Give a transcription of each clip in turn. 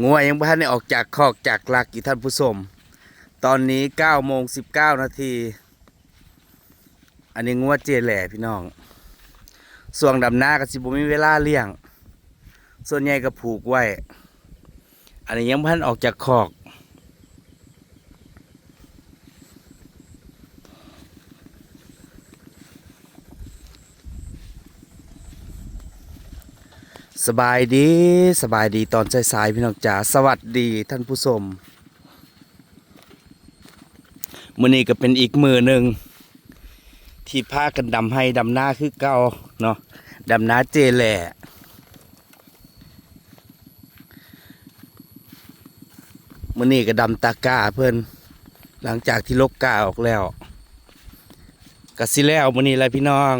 งัวยังบ่ทันได้ออกจากคอกจากหลักอีท่านผู้ชมตอนนี้9โมง19นาทีอันนี้งัวเจแหล่พี่น้องส่วงดำหน้ากับสิบ่มีเวลาเลี้ยง ส่วนใหญ่ก็ผูกไว้ อันนี้ยังบ่ทันออกจากคอก สบายดีสบายดีตอนสายๆพี่น้องจ๋าสวัสดีท่านผู้ชมมื้อนี้ก็เป็นอีกมือหนึ่งที่พากันดำให้ดำหน้าคือเก่าเนาะดำหน้าเจแหล่มื้อนี้ก็ดำตากร้าเพิ่อนหลังจากที่ลกกาออกแล้วก็สิแล้วมื้อนี้แหละพี่น้อง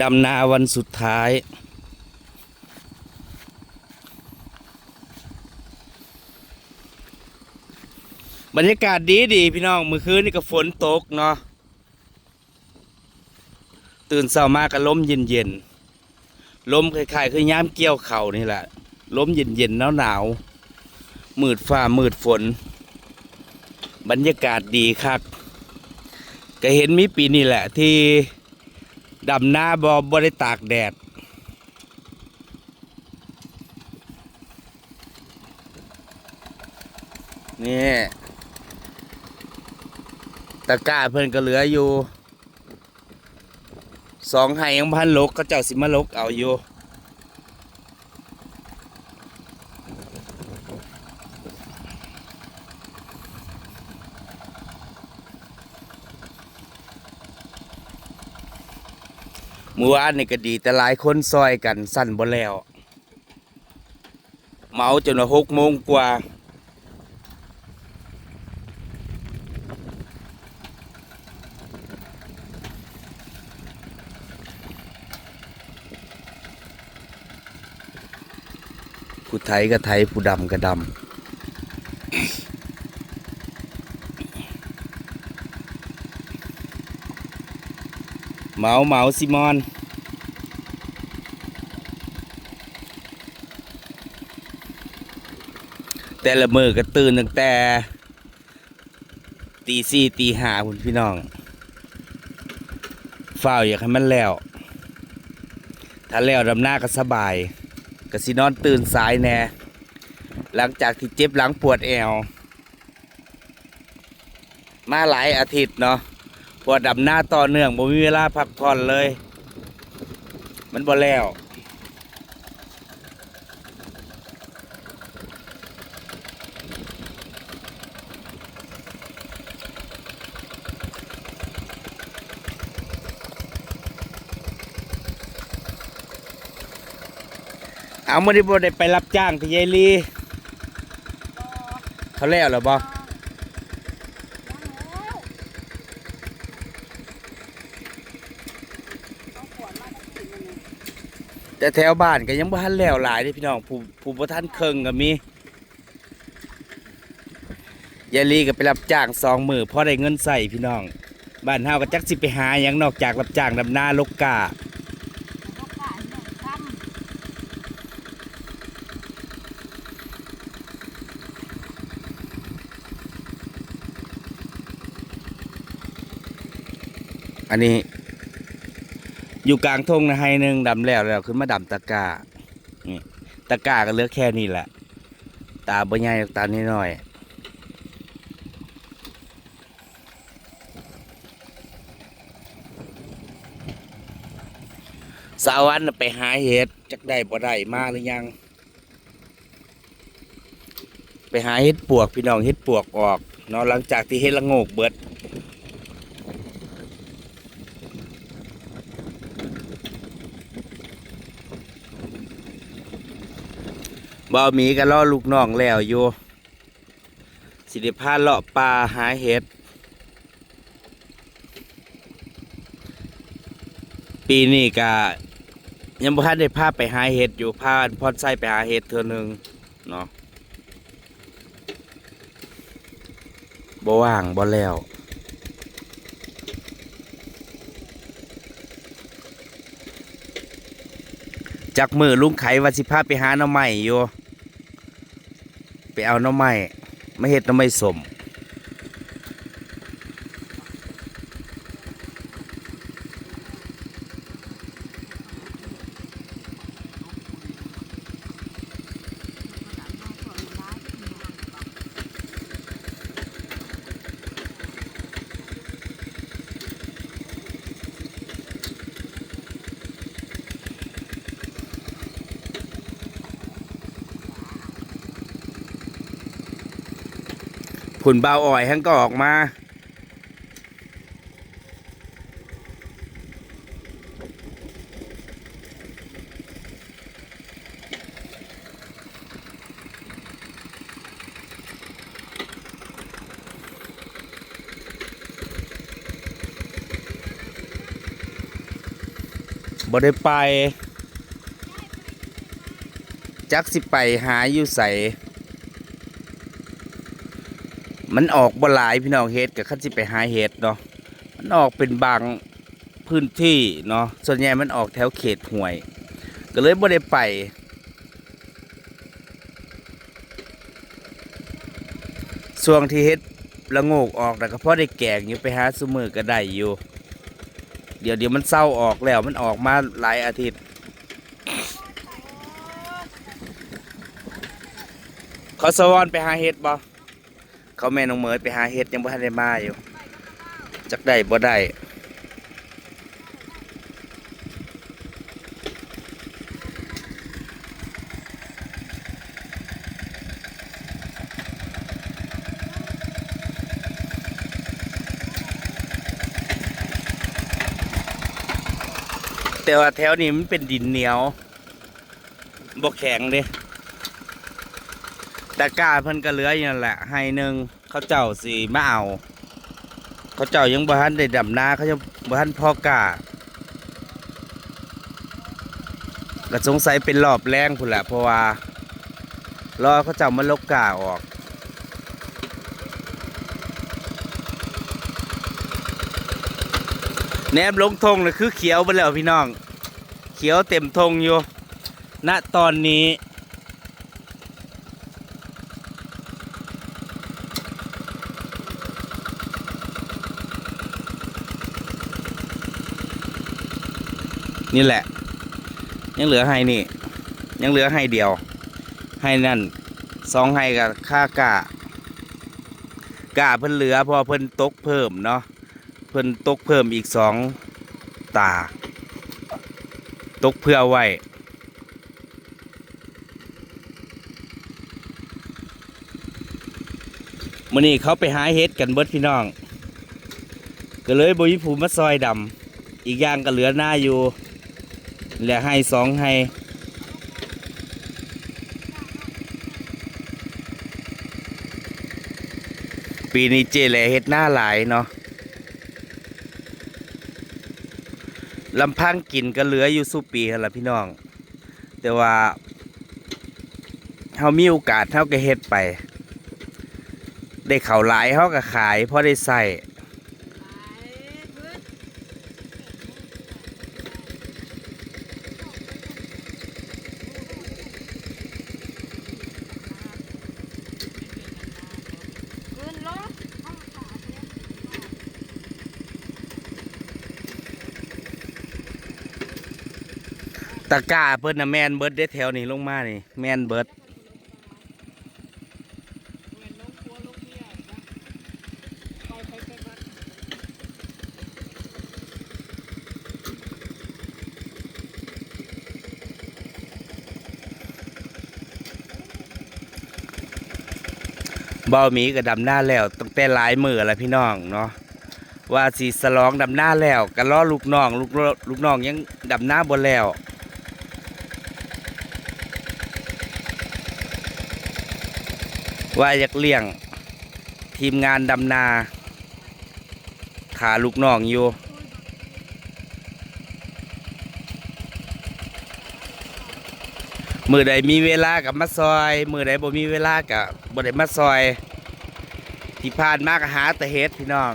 ดำนาวันสุดท้าย บรรยากาศดีดีพี่น้องเมื่อคืนนี่ก็ฝนตกเนาะตื่นเช้ามาก็ลมเย็นเย็นลมคล้ายๆคือยามเกี่ยวเข่านี่แหละลมเย็นเย็นหนาวหนาวมืดฟ้ามืดฝน บรรยากาศดีคักก็เห็นมีปีนี่แหละที่ ดำหน้าบอบได้ตากแดด นี่ตะกร้าเพื่อนก็เหลืออยู่สองไห้ยังพันลกก็เจ้าสิมาลกเอาอยู่ เมื่อวานนี่ก็ดีแต่หลายคนซอยกันสั่นบ่แล้ว เมาจนว่าหกโมงกว่าผู้ไทยก็ไทยผู้ดำก็ดำ เมาเมาซิมอนแต่ละมือก็ตื่นตั้งแต่ตีสี่ตีห้าคุณพี่น้องเฝ้าอยากให้มันแล้ว ถ้าแล้วดำหน้าก็สบายก็สินอนตื่นสายแน่หลังจากที่เจ็บหลังปวดแอว มาหลายอาทิตย์เนาะ ปวดดำหน้าต่อเนื่องบ่มีเวลาพักผ่อนเลย มันบ่แล้วเอามาดิบได้ไปรับจ้างที่ยายลีเขาแล้วเหรอบ่ แต่แถวบ้านก็ยังบ่ทันแล้วหลายเด้พี่น้องผู้ผู้บ่ทันเคิงก็มียายลีก็ไปรับจ้างสองมือพอได้เงินใส่พี่น้อง บ้านเฮาก็จักสิไปหาหยังนอกจากรับจ้างดำนาลกกาอันนี้ อยู่กลางทงนะให้หนึ่งดำแล้วแล้วขึ้นมาดำตะกานี่ตะกาก็เหลือกแค่นี้แหละ ตาบ่ใหญ่หรอกตาน้อยๆสาวันไปหาเห็ดจักได้บ่ได้มาหรือยัง ไปหาเห็ดปวกพี่น้องเห็ดปวกออกเนาะหลังจากที่เห็ดละโงกเบิด บ่าวหมีก็ล่อลูกน้องแล้วอยู่สิริพาเลาะปลาหาเห็ด ปีนี้ก็ยังบ่ทันได้พาไปหาเห็ดอยู่พาพอดไส้ไปหาเห็ดเทื่อหนึงเนาะบ่ว่างบ่แล้วจักมือลุงไขว่าสิพาไปหาหน่อไม้อยู่ เอาหน้ำไม้มาเห็ดหน้ำไม้สม ผุนเบาอ่อยทั้งก็ออกมา บ่ได้ไป จักสิไปหาอยู่ใส มันออกบ่หลายพี่น้องเฮ็ดกับคันสิไปหาเฮ็ดเนาะมันออกเป็นบางพื้นที่เนาะส่วนใหญ่มันออกแถวเขตห้วย ก็เลยบ่ได้ไปช่วงที่เฮ็ดละโงกออกแล้วก็พอได้แกงอยู่ไปหาซุมือก็ได้อยู่ เดี๋ยวเดี๋ยวมันเศร้าออกแล้วมันออกมาหลายอาทิตย์เขาสวอนไปหาเฮ็ดบ่ เขาแม่น้องเมยไปหาเฮ็ดยังบ่ทันได้มาอยู่ จักได้บ่ได้แต่ว่าแถวนี้มันเป็นดินเหนียวบ่แข็งเด้ ตะกร้าเพิ่นก็เหลืออยู่นั่นแหละให้หนึ่งเขาเจ้าสิมาเอาเขาเจ้ายังบ่ทันได้ดำนาเขายังบ่ทันพอกล้าก็สงสัยเป็นรอบแรงพุ่นแหละเพราะว่ารอเขาเจ้ามาลกกาออกแนบลงทงเลยคือเขียวไปแล้วพี่น้อง เขียวเต็มทงอยู่ณตอนนี้ นี่แหละ ยังเหลือให้นี่ ยังเหลือให้เดียว ให้นั่นสองให้กับค่ากะกะเพิ่นเหลือพอเพิ่นตกเพิ่มเนาะเพิ่นตกเพิ่มอีกสองตา ตกเพื่อไว้มื่อนี้เขาไปหาเฮ็ดกันเบิดพี่น้อง ก็เลยบริภูมิมาซอยดำอีกอย่างก็เหลือหน้าอยู่ และให้สองให้ปีนี้เจแลเฮ็ดหน้าหลายเนาะลำพังกินก็เหลืออยู่สู้ปีหั่นล่ะพี่น้อง แต่ว่าเฮามีโอกาสเฮาก็เฮ็ดไป ได้เข่าหลายเฮาก็ขายเพราะได้ใส่ ตะก้าเพิ่นนะแมนเบิร์ดได้แถวนี้ลงมานี่แมนเบิร์ดบ่าวหมีก็ดำหน้าแล้วตั้งแต่หลายมือแล้วพี่น้องเนาะว่าสิสลองดำหน้าแล้วก็รอลูกน้องลูกลูกน้องยังดำหน้าบ่แล้ว ว่าอยากเลี้ยงทีมงานดำนาขาลูกน้องอยู่มือใดมีเวลากับมาซอย มือใดบ่มีเวลากับบ่ได้มาซอย ที่ผ่านมากหาแต่เฮ็ดพี่น้อง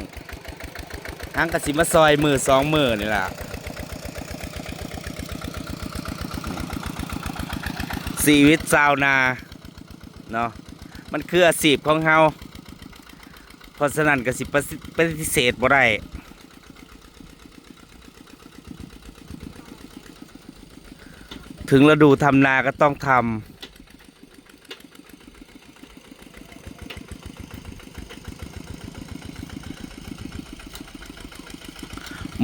ทั้งกสิมาซอยมือสองมือนี่ล่ะชีวิตชาวนาเนาะ มันคืออาชีพของเฮาเพราะฉะนั้นก็สิปฏิปฏิเสธบ่ได้ถึงฤดูทำนาก็ต้องทำ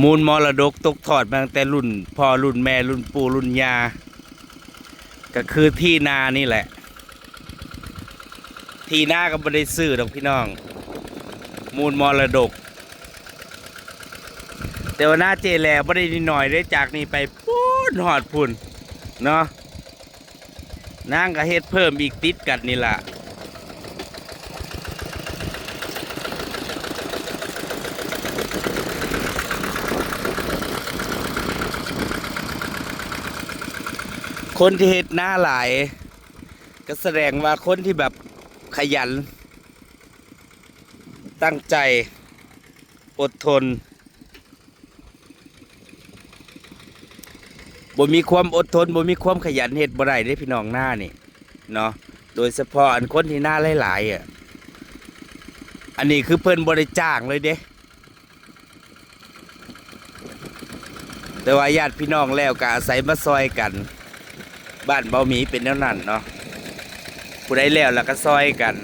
มูลมรดกตกทอดมาตั้งแต่รุ่นพ่อรุ่นแม่รุ่นปู่รุ่นยาก็คือที่นานี่แหละ ที่นาก็ไม่ได้ซื้อดอกพี่น้อง มูลมรดก แต่ว่าหน้าเจแลไม่ได้นิดหน่อยได้จากนี้ไปพูนหอดพุ่นเนาะนางก็เฮ็ดเพิ่มอีกติดกันนี่ล่ะคนที่เฮ็ดหน้าหลาย ก็แสดงว่าคนที่แบบ ขยัน ตั้งใจ อดทนบ่มีความอดทนบ่มีความขยันเฮ็ดบ่ได้เด้พี่น้องหน้านี่เนาะโดยเฉพาะอันคนที่หน้าหลายๆอะอันนี้คือเพิ่นบ่ได้จ้างเลยเด้แต่ว่าญาติพี่น้องแล้วก็อาศัยมาซอยกัน บ้านเบาหมีเป็นแนวนั้นเนาะ ผู้ใดแล้วแล้วก็ซอยกัน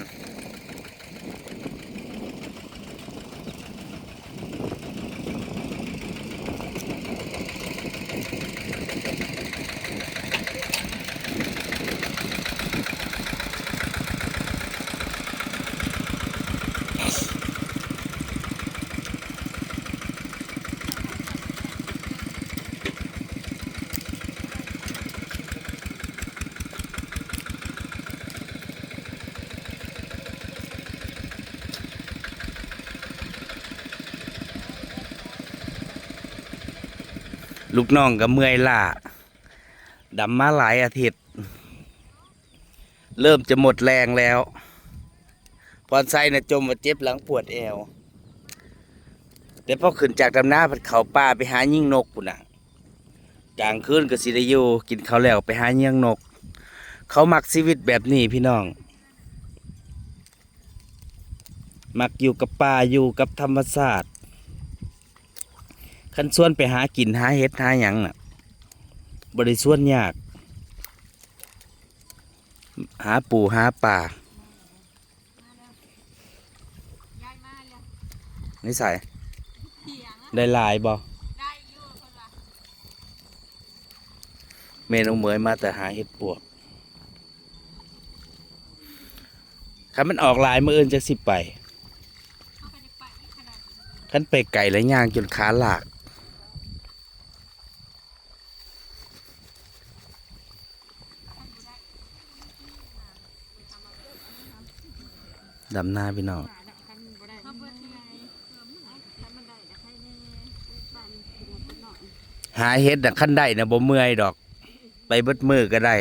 ลูกน้องก็เมื่อยล้าดำมาหลายอาทิตย์ เริ่มจะหมดแรงแล้ว พรไซนะจมว่าเจ็บหลังปวดแอวแต่พอขึ้นจากดำน้าพัดเขาป่าไปหายิ่งนกปุ่นน่ะกลางคืนก็สิได้อยู่กินข้าวแล้วไปหายิ่งนก เขามักชีวิตแบบนี้พี่น้อง มักอยู่กับป่าอยู่กับธรรมชาติ คันส่วนไปหากินหาเห็ดหาหยังน่ะบริส่วนยาก หาปูหาป่าย้ายมาแล้วนิสัยเถียงอะได้ลายบ่ได้อยู่คนเมนูเหมยมาแต่หาเห็ดปวกคันมันออกลายเมืออื่นจะสิไปเขาไปได้ไปขนาดนี้คันไปไก่และย่างจนขาหลาก ดำหน้าพี่น้องหาเห็ดนะขั้นได้นะบ่เมื่อยดอก ไปเบิดมือก็ได้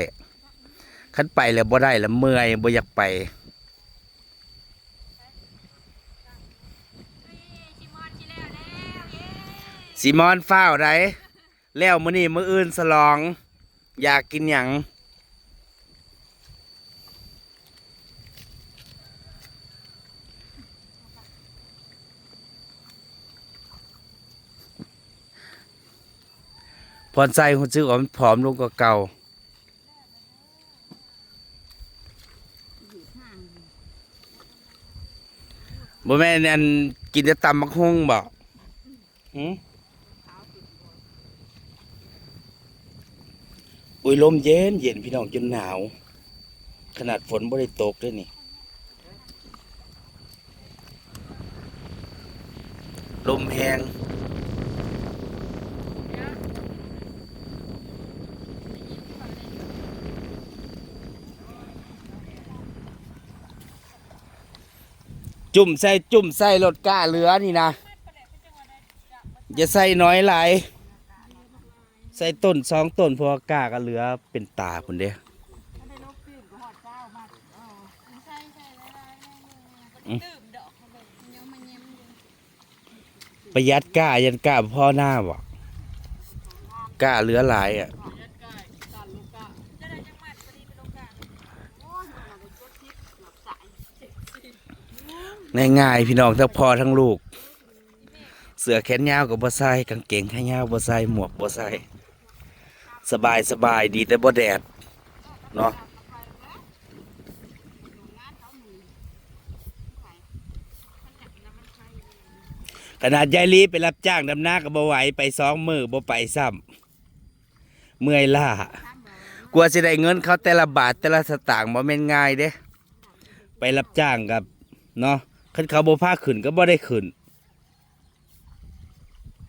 ขั้นไปแล้วบ่ได้แล้วเมื่อยบ่อยากไปชิมอนเย้าไดแล้วมื้อนี้มื้ออื่นสลอง อยากกินหยัง พรใจคนซื้อว่ามันผอมลงกว่าเก่าบ่แม่นอันกินแต่ตำบักฮุ่งบ่หืมอุ้ยลมเย็นเย็นพี่น้องจนหนาว ขนาดฝนบ่ได้ตกด้วยนี่ ลมแหง จุ่มใส่จุ่มใส่รถก้าเรือนี่นะอย่าใส่น้อยหลายใส่ต้นสองต้นพราะว่ากล้าก็เหลือเป็นตาคนเดียวประหยัดกล้ายันกล้าพ่อหน้าบ่กล้าเหลือหลายอะ จะได้จังหวัดพอดีไปลง ง่ายๆพี่น้องทั้งพ่อทั้งลูก เสื้อแขนยาวกับบ่ใส่กางเกงแขนยาวบ่ใส่หมวกบ่ใส่สบายสบายดีแต่บ่แดดเนาะขนาดยายลีไปรับจ้างดำนาก็บ่ไหวไปสองมือบ่ไปซ้ำเมื่อยล้ากลัวสิได้เงินเขาแต่ละบาทแต่ละสตางค์บ่แม่นง่ายเด้ ไปรับจ้างกับเนาะ คันเขาบ่พาขึ้นก็บ่ได้ขึ้น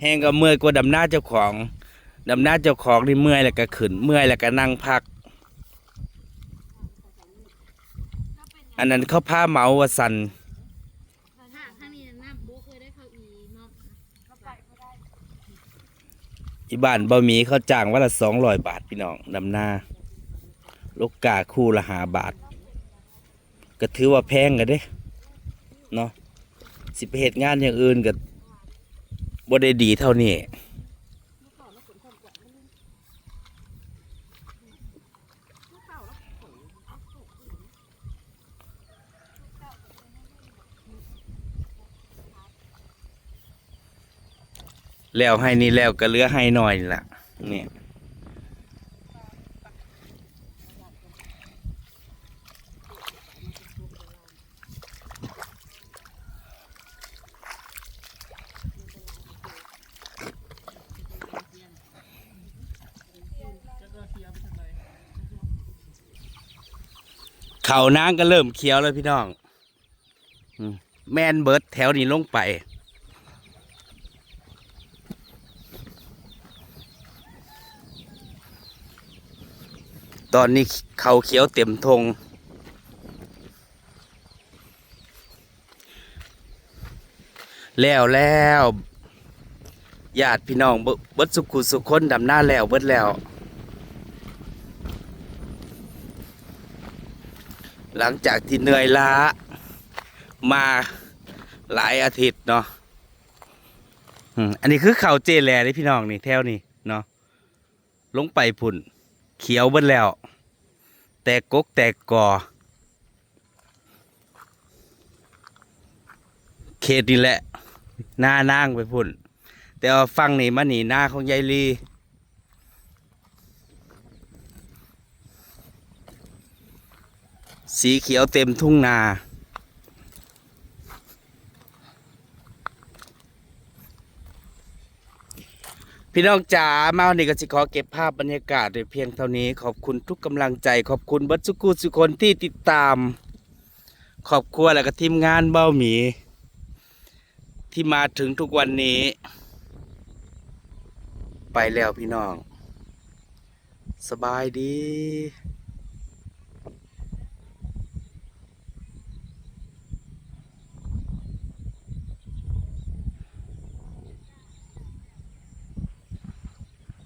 แห้งก็เมื่อยกว่าดำหน้าเจ้าของดำหน้าเจ้าของนี่เมื่อยแล้วก็ขึ้น เมื่อยแล้วก็นั่งพัก อันนั้นเขาพาเมาว่าสันถ้าถ้ามีน้ำโบเคยได้เขาอีมอบก็ไปไม่ได้อีบ้านบ่มีเขาจ้างวันละสองร้อยบาทพี่น้องดำหน้าลูกกาคู่ละหาบาท ก็ถือว่าแพงกันเด้ เนาะสิไปเหตุงานอย่างอื่นก็บ่ได้ดีเท่านี้แล้วให้นี่แล้วก็เหลือให้หน่อยล่ะเนี่ย เขานางก็เริ่มเขียวแล้วพี่น้องอืมแมนเบิร์ดแถวนี้ลงไป ตอนนี้เขาเขียวเต็มทงแล้วแล้วญาติพี่น้องเบิดสุขุสุขคนดำหน้าแล้วเบิดแล้ว หลังจากที่เหนื่อยล้ามาหลายอาทิตย์เนาะอันนี้คือเขาเจแลเลยพี่น้องนี่แถวนี่เนาะลงไปพุ่น เขียวเบิดแล้ว แตกกกแตกกอเขตนี่แหละหน้านางไปพุ่น แต่ว่าฟังนี่มานี่หน้าของยายลี สีเขียวเต็มทุ่งนา พี่น้องจ๋ามาวันนี้ก็สิขอเก็บภาพบรรยากาศโดยเพียงเท่านี้ ขอบคุณทุกกำลังใจ ขอบคุณบัดสุกูสุคนที่ติดตาม ขอบครัวและก็ทีมงานเบ้าหมี ที่มาถึงทุกวันนี้ ไปแล้วพี่น้อง สบายดี